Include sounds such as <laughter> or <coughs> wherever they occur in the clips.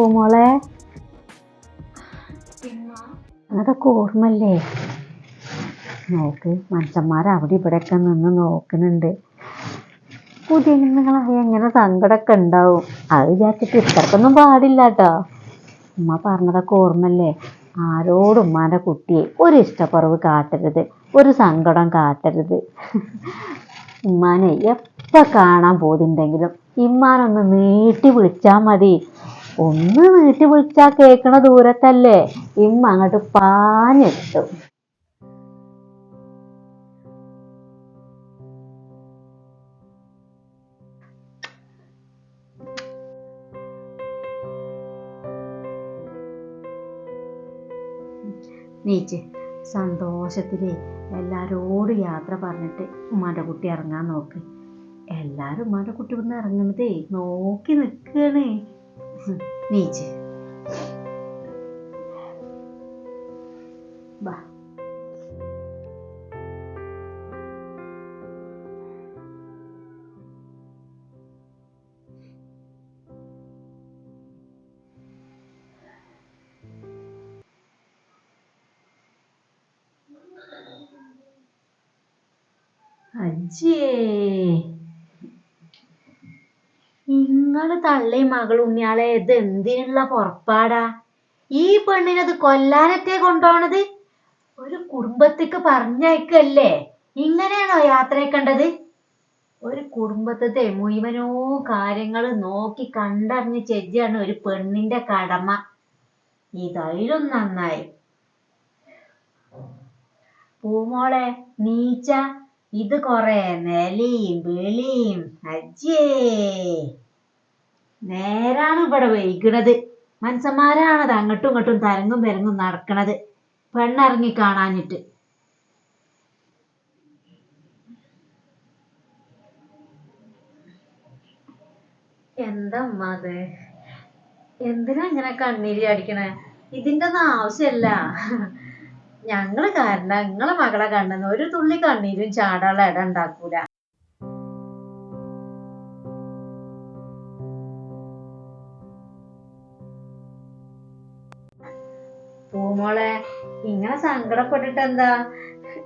പൂമോളെ അതൊക്കെ ഓർമ്മല്ലേ നോക്ക് മനുഷ്യന്മാർ അവിടെ ഇവിടെയൊക്കെ നിന്ന് നോക്കുന്നുണ്ട്. പുതിയ നിങ്ങളായ എങ്ങനെ സങ്കടമൊക്കെ ഉണ്ടാവും. അത് വിചാരിച്ചിട്ട് ഇത്രക്കൊന്നും പാടില്ല കേട്ടോ ഉമ്മ പറഞ്ഞതൊക്കെ ഓർമ്മല്ലേ ആരോടും ഉമ്മാന്റെ കുട്ടിയെ ഒരു ഇഷ്ടക്കുറവ് കാട്ടരുത് ഒരു സങ്കടം കാട്ടരുത്. ഉമ്മാനെ എപ്പോൾ കാണാൻ പോതിണ്ടെങ്കിലും ഇമ്മാനൊന്ന് നീട്ടി വിളിച്ചാൽ മതി. ഒന്ന് നീട്ടി വിളിച്ചാ കേക്കണ ദൂരത്തല്ലേ? ഇമ്മ അങ്ങോട്ട് പാഞ്ഞെത്തും. നീച്ച് സന്തോഷത്തിൽ എല്ലാരോടും യാത്ര പറഞ്ഞിട്ട് ഉമ്മാന്റെ കുട്ടി ഇറങ്ങാൻ നോക്ക്. എല്ലാരും ഉമ്മാന്റെ കുട്ടി ഇവിടുന്ന് ഇറങ്ങണതേ നോക്കി നിൽക്കണേ നീച്ച് ബാ അജ്ജേ ഇങ്ങൾ തള്ളയും മകൾ ഉണ്ണിയാളെ ഇത് എന്തിനുള്ള പുറപ്പാടാ? ഈ പെണ്ണിനത് കൊല്ലാനത്തെ കൊണ്ടോണത്? ഒരു കുടുംബത്തേക്ക് പറഞ്ഞയക്കല്ലേ? ഇങ്ങനെയാണോ യാത്രയാക്കേണ്ടത് ഒരു കുടുംബത്തെ മുഴുവനോ കാര്യങ്ങൾ നോക്കി കണ്ടറിഞ്ഞ് ചെജ്ജാണ് ഒരു പെണ്ണിന്റെ കടമ. ഇതായാലും നന്നായി. പൂമോളെ നീച്ച ഇത് കൊറേ നെലിയും വെളിയും. അജ്ജേ. നേരാണ് ഇവിടെ വൈകണത്. മനുഷ്യന്മാരാണത് അങ്ങോട്ടും ഇങ്ങോട്ടും തരങ്ങും പെരങ്ങും നടക്കണത്. പെണ്ണിറങ്ങി കാണാഞ്ഞിട്ട്. എന്താ അത്? എന്തിനാ ഇങ്ങനെ കണ്ണീരി അടിക്കണേ ഇതിന്റെ ഒന്നും ആവശ്യമല്ല ഞങ്ങൾ കാരണം നിങ്ങളെ മകളെ കണ്ടെന്ന് ഒരു തുള്ളി കണ്ണീരും ചാടാനുള്ള ഇട ഉണ്ടാക്കൂല. പൂമോളെ ഇങ്ങനെ സങ്കടപ്പെട്ടിട്ട് എന്താ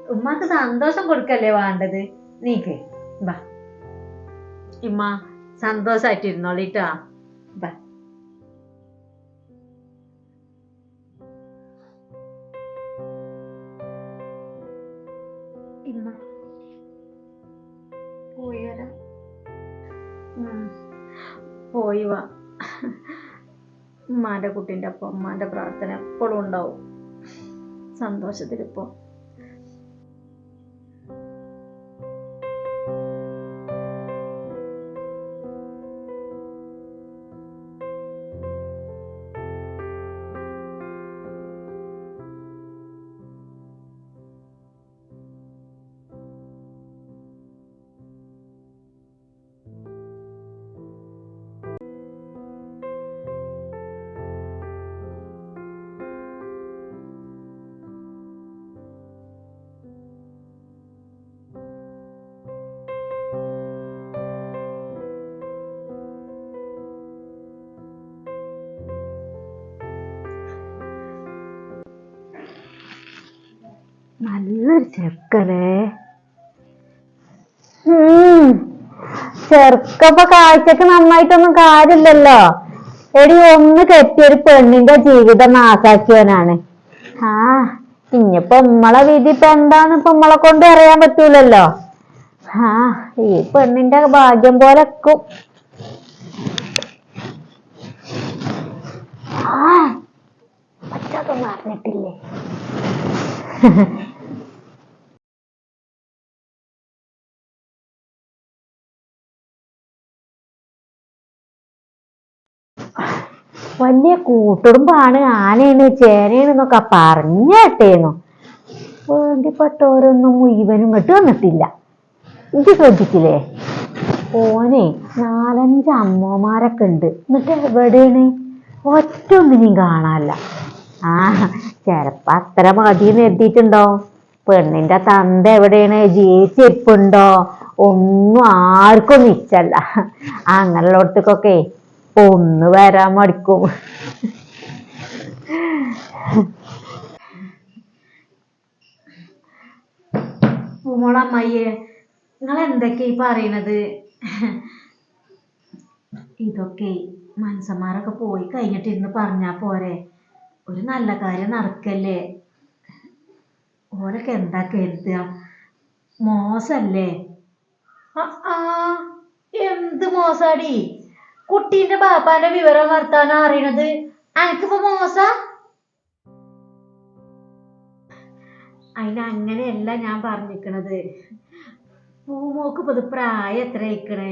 ഉമ്മാക്ക് സന്തോഷം കൊടുക്കല്ലേ വേണ്ടത്? നീക്ക് ബാ. ഇമ്മ സന്തോഷായിട്ടിരുന്നോളിട്ടാ. ബാ. ഇമ്മ പോയി വരാം. പോയി വാ. ഉമ്മാന്റെ കുട്ടീന്റെ അപ്പം ഉമ്മാന്റെ പ്രാർത്ഥന എപ്പോഴും ഉണ്ടാവും. സന്തോഷത്തിലിപ്പോ. നല്ലൊരു ചെറുക്കല്ലേ ചെറുക്കപ്പൊ കാഴ്ചക്ക് നന്നായിട്ടൊന്നും കാര്യമില്ലല്ലോ. എടി ഒന്ന് കെട്ടിയൊരു പെണ്ണിന്റെ ജീവിതം നാസാക്കിയവനാണ്. ആ ഇനിയിപ്പൊ ഉമ്മളെ വിധി ഇപ്പൊ എന്താന്ന് ഇപ്പൊ ഉമ്മളെ കൊണ്ട് അറിയാൻ പറ്റൂലല്ലോ. ആ ഈ പെണ്ണിന്റെ ഭാഗ്യം പോലെ ആ പറ്റതൊന്നും അറിഞ്ഞിട്ടില്ലേ <laughs> വലിയ കൂട്ടുടുമ്പാണ് ആനയാണ് ചേനയാണ് എന്നൊക്കെ പറഞ്ഞേട്ടേന്നു വേണ്ടിപ്പെട്ടവരൊന്നും മുഴുവനും ഇങ്ങോട്ട് വന്നിട്ടില്ല. ഇത് ശ്രദ്ധിക്കില്ലേ? ഓനെ നാലഞ്ച് അമ്മമാരൊക്കെ ഉണ്ട്. എന്നിട്ട് എവിടെയാണ്? ഒറ്റ ഒന്നിനെയും കാണാനല്ല. ആ ചെലപ്പോ അത്ര മതിന്ന് എത്തിയിട്ടുണ്ടോ പെണ്ണിന്റെ തന്ത എവിടെയാണ്? ജീവിച്ചിരിപ്പുണ്ടോ ഒന്നും ആർക്കും നിച്ചല്ല. അങ്ങനെയുള്ളടത്തേക്കൊക്കെ ഒന്ന് വരാൻ മടിക്കും. പൂമോളമ്മയ്യേ നിങ്ങൾ എന്തൊക്കെ ഈ പറയണത്? ഇതൊക്കെ മനസ്സന്മാരൊക്കെ പോയി കഴിഞ്ഞിട്ട് ഇരുന്ന് പറഞ്ഞാ പോരെ. ഒരു നല്ല കാര്യം നടക്കല്ലേ? ഓരൊക്കെ എന്താ കരുതുക? മോശല്ലേ? ആ, എന്ത് മോശാടി? കുട്ടീന്റെ ബാപ്പാന്റെ വിവരം വർത്താനം അറിയണത് അനക്കിപ്പോ മോശ? അതിന് അങ്ങനെയല്ല ഞാൻ പറഞ്ഞിക്കണത്. പൂമോക്ക് ഇപ്പൊ പ്രായം എത്ര ആയിക്കണേ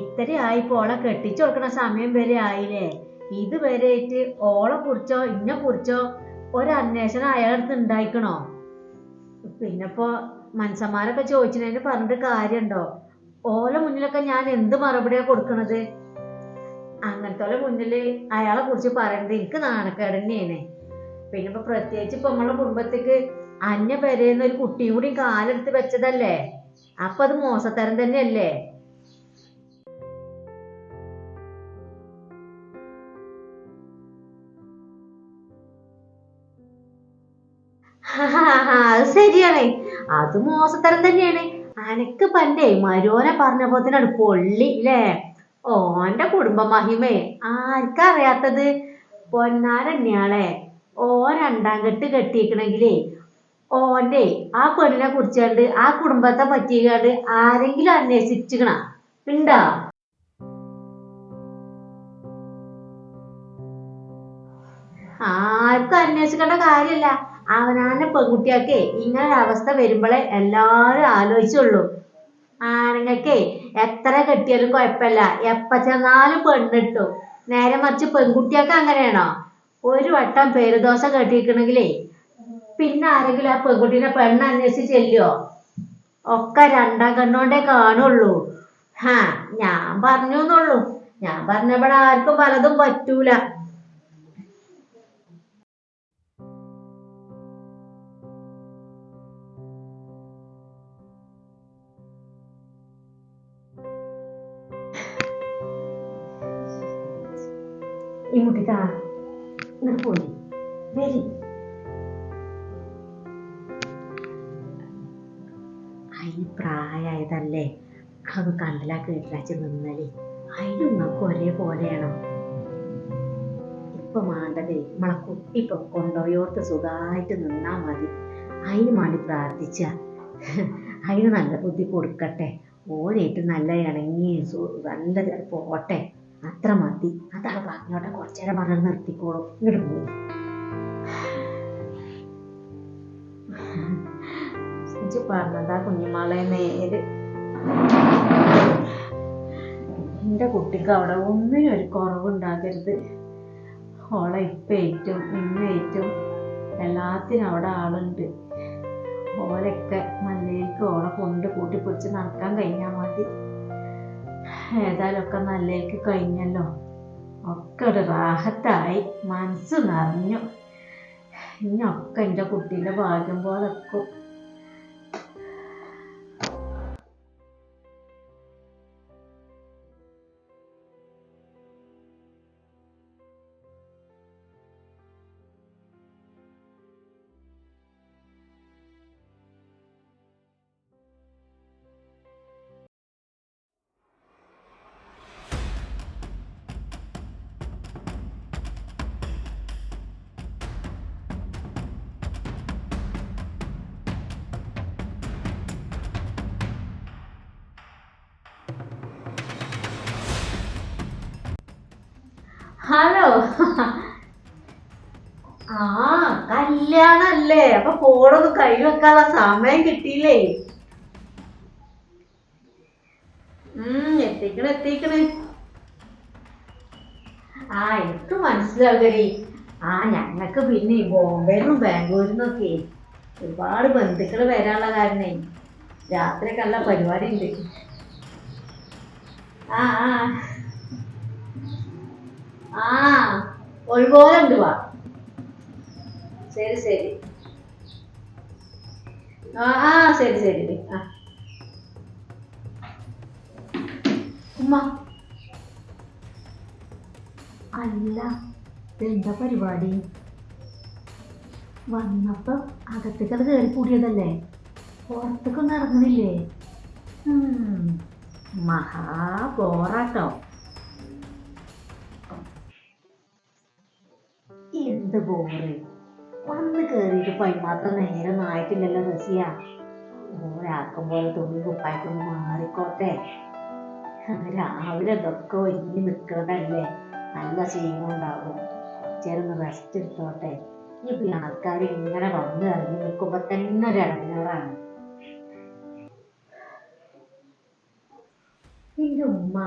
ഇത്രയായി ഓളെ കെട്ടിച്ചു കൊടുക്കണ സമയം വരെ ആയില്ലേ? ഇതുവരെ ആയിട്ട് ഓളെ കുറിച്ചോ ഇന്നെ കുറിച്ചോ ഒരന്വേഷണം അയാളടുത്ത് ഉണ്ടായിക്കണോ പിന്നിപ്പോ മനുഷ്യന്മാരൊക്കെ ചോദിച്ചതിന് പറഞ്ഞിട്ട് കാര്യണ്ടോ? ഓലെ മുന്നിലൊക്കെ ഞാൻ എന്ത് മറുപടിയാ കൊടുക്കണത്? അങ്ങനത്തെ മുന്നിൽ അയാളെ കുറിച്ച് പറയണത് എനിക്ക് നാണക്കേട് തന്നെയാണ്. പിന്നെ ഇപ്പൊ പ്രത്യേകിച്ച് ഇപ്പൊ നമ്മളെ കുടുംബത്തേക്ക് അന്യ പെരയുന്ന ഒരു കുട്ടിയും കൂടി കാലെടുത്ത് വെച്ചതല്ലേ? അപ്പൊ അത് മോശത്തരം തന്നെയല്ലേ? ശരിയാണ്. അത് മോശത്തരം തന്നെയാണ്. അനക്ക് പണ്ടേ മരോനെ പറഞ്ഞപ്പോത്തിനാണ് പൊള്ളി ല്ലേ? ഓന്റെ കുടുംബ മഹിമേ ആർക്കറിയാത്തത് പൊന്നാരണ്യാളെ ഓൻ രണ്ടാം കെട്ട് കെട്ടിയിക്കണെങ്കിലേ ഓന്റെ ആ പെണ്ണിനെ കുറിച്ചാണ്ട് ആ കുടുംബത്തെ പറ്റിയാണ്ട് ആരെങ്കിലും അന്വേഷിച്ചിക്കണ. ഉണ്ടാ ആർക്കും അന്വേഷിക്കേണ്ട കാര്യമില്ല അവനാന്റെ പെൺകുട്ടിയൊക്കെ ഇങ്ങനെ ഒരു അവസ്ഥ വരുമ്പോഴേ എല്ലാരും ആലോചിച്ചുള്ളൂ. ആണുങ്ങൾക്കേ എത്ര കെട്ടിയാലും കുഴപ്പമില്ല. എപ്പ ചെന്നാലും പെണ്ണിട്ടു. നേരെ മറിച്ച് പെൺകുട്ടിയൊക്കെ അങ്ങനെയാണോ? ഒരു വട്ടം പേരുദോശ കെട്ടിയിരിക്കണെങ്കിലേ പിന്നെ ആരെങ്കിലും ആ പെൺകുട്ടീനെ പെണ്ണ് അന്വേഷിച്ച് ചെല്ലുവോ ഒക്കെ രണ്ടാം കണ്ണോണ്ടേ കാണുള്ളൂ. ഹാ ഞാൻ പറഞ്ഞു എന്നുള്ളൂ ഞാൻ പറഞ്ഞവിടെ ആർക്കും പലതും പറ്റൂല. മുട്ടിക്കാ ഇങ്ങോട്ട് പോയി വരി. അതിന് പ്രായമായതല്ലേ അത് കണ്ടില്ല കേട്ടിലാച്ച് നിന്നലി. അതിലും നമുക്ക് ഒരേപോലെയാണോ ഇപ്പൊ മാണ്ടതേ നമ്മളെ കുട്ടി ഇപ്പൊ സുഖമായിട്ട് നിന്നാ മതി. അതിന് വേണ്ടി പ്രാർത്ഥിച്ച. അതിന് നല്ല ബുദ്ധി കൊടുക്കട്ടെ. ഓരേറ്റ് നല്ല ഇണങ്ങി നല്ല പോട്ടെ. അത്ര മതി. അതാണ് പറഞ്ഞോട്ടെ കുറച്ചേരം പറഞ്ഞു നിർത്തിക്കോളൂ. ഇങ്ങോട്ട് പോയി പറഞ്ഞതാ കുഞ്ഞുമാളെ നേര്. എന്റെ കുട്ടിക്ക് അവിടെ ഒന്നിനും ഒരു കുറവുണ്ടാകരുത് ഓളെ ഇപ്പൊ ഏറ്റവും ഇന്ന് ഇന്നേറ്റും എല്ലാത്തിനും അവിടെ ആളുണ്ട്. ഓലൊക്കെ നല്ലേക്ക് ഓളെ കൊണ്ട് കൂട്ടി പിടിച്ച് നടക്കാൻ കഴിഞ്ഞാൽ മതി. ഏതായാലും ഒക്കെ നല്ലേക്ക് കഴിഞ്ഞല്ലോ. ഒക്കെ ഒരു റാഹത്തായി. മനസ്സ് നിറഞ്ഞു. ഇനിയൊക്കെ എന്റെ കുട്ടീന്റെ ഭാഗ്യം പോലെ വെക്കും ഹലോ. ആ കല്യാണല്ലേ. അപ്പൊ ഫോണൊന്നും കൈ വെക്കാനുള്ള സമയം കിട്ടിയില്ലേ? ഉം എത്തിക്കണ് എത്തിക്കണ്. ആ എനിക്ക് മനസ്സിലാകരി ആ ഞങ്ങൾക്ക് പിന്നെ ബോംബെന്നും ബാംഗ്ലൂരിൽ നിന്നൊക്കെ ഒരുപാട് ബന്ധുക്കൾ വരാനുള്ള കാരണേ. രാത്രിയൊക്കെ നല്ല പരിപാടി ഉണ്ട് ആ ആ. ആ വാ. ശരി ശരി. ആ ആ ശരി ശരി. അല്ല എന്താ പരിപാടി? വന്നപ്പോ അകത്തേക്കത് കയറി കൂടിയതല്ലേ? പുറത്തേക്കൊന്നും ഇറങ്ങുന്നില്ലേ? മഹാ ബോറാട്ടോ. എന്ത് വന്ന് വന്ന് കയറിയിട്ട് പൈമാത്രം നേരം ആയിട്ടില്ലല്ലോ റസിയ. ഓരാക്കും പോലെ തുണി കുപ്പായിട്ടൊന്ന് മാറിക്കോട്ടെ. രാവിലെ ഇതൊക്കെ ഒരുങ്ങി നിൽക്കണതല്ലേ നല്ല ക്ഷീണം ഉണ്ടാവും. ചെറുന്ന് റെസ്റ്റ് എടുത്തോട്ടെ. ഇപ്പൊ ഈ ആൾക്കാർ ഇങ്ങനെ വന്ന് ഇറങ്ങി നിൽക്കുമ്പോ തന്നെ ഒരു ഇടങ്ങേറാണ്. എന്റെ ഉമ്മ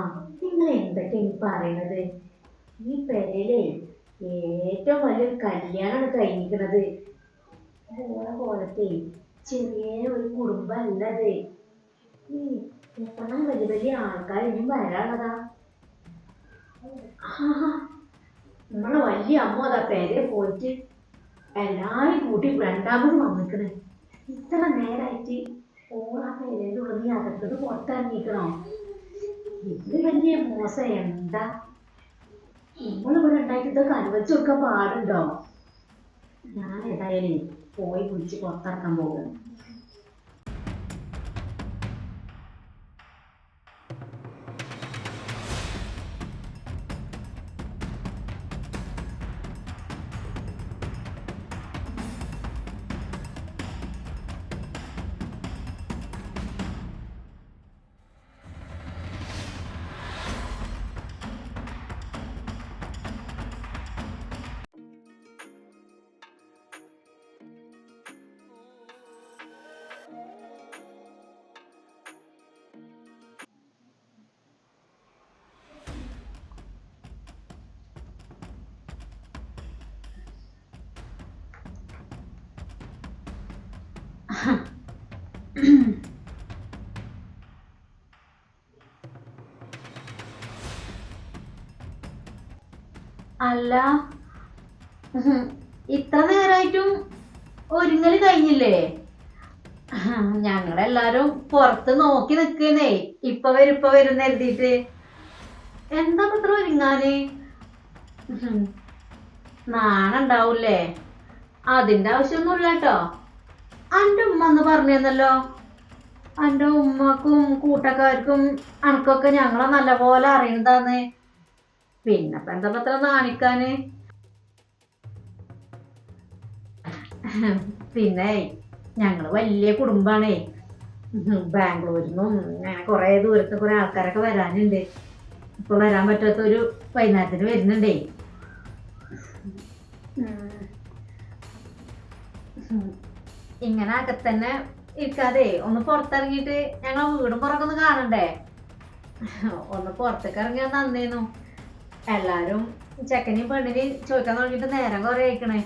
നിങ്ങൾ എന്തൊക്കെ ഈ പറയണത് ഈ പെരയിലേ ഏറ്റവും വലിയൊരു കല്യാണമാണ് കഴിഞ്ഞിരിക്കണത്. ഓളെ പോലത്തെ ചെറിയ ഒരു കുടുംബമല്ലത്. ഈ എത്ര വലിയ വലിയ ആൾക്കാർ ഇനിയും വരാനുള്ളതാ? നമ്മളെ വലിയ അമ്മ അതാ പേരെ പോയിട്ട് എല്ലാരും കൂട്ടി രണ്ടാമത് വന്നിക്കണ്. ഇത്ര നേരായിട്ട് ആ പേരേന്റെ ഉള്ളിൽ ഈ അകത്തത് പുറത്തിറങ്ങിക്കണോ ഇത് വലിയ മോശം. എന്താ നമ്മളിവിടെ ഉണ്ടായിട്ട് ഇതൊക്കെ അനുവദിച്ചു കൊടുക്കാൻ പാടുണ്ടോ? ഞാൻ ഏതായാലും പോയി വിളിച്ച് പുറത്തിറക്കാൻ പോകും <coughs> അല്ല. <coughs> ഇത്ര നേരായിട്ടും ഒരുങ്ങൽ കഴിഞ്ഞില്ലേ? <coughs> ഞങ്ങളെല്ലാരും പുറത്ത് നോക്കി നിക്കുന്നേ. ഇപ്പൊ വരും ഇപ്പൊ വരും എഴുതിയിട്ട്. എന്താ പത്ര ഒരുങ്ങാന്. നാണുണ്ടാവൂലേ അതിന്റെ ആവശ്യമൊന്നുമില്ല കേട്ടോ. അന്റെ ഉമ്മ എന്ന് പറഞ്ഞല്ലോ അന്റെ ഉമ്മക്കും കൂട്ടക്കാർക്കും അനക്കൊക്കെ ഞങ്ങളെ നല്ലപോലെ അറിയുന്നതാന്ന്. പിന്നെ എന്താ പത്ര നാണിക്കാന്? പിന്നെ ഞങ്ങൾ വലിയ കുടുംബാണേ. ബാംഗ്ലൂരിൽ നിന്നും അങ്ങനെ കുറെ ദൂരത്തെ കുറെ ആൾക്കാരൊക്കെ വരാനുണ്ട്. ഇപ്പൊ വരാൻ പറ്റാത്ത ഒരു വൈകുന്നേരത്തിന് വരുന്നുണ്ടേ. ഇങ്ങനെ അകത്തന്നെ ഇരിക്കാതെ ഒന്ന് പുറത്തിറങ്ങിയിട്ട് ഞങ്ങളെ വീടും പുറമൊക്കെ കാണണ്ടേ? ഒന്ന് പുറത്തേക്ക് ഇറങ്ങിയാൽ നന്നേനു എല്ലാരും ചെക്കനെയും പെണ്ണിനെയും ചോദിക്കാൻ തുടങ്ങിയിട്ട് നേരം കുറേ ആയിക്കണേ.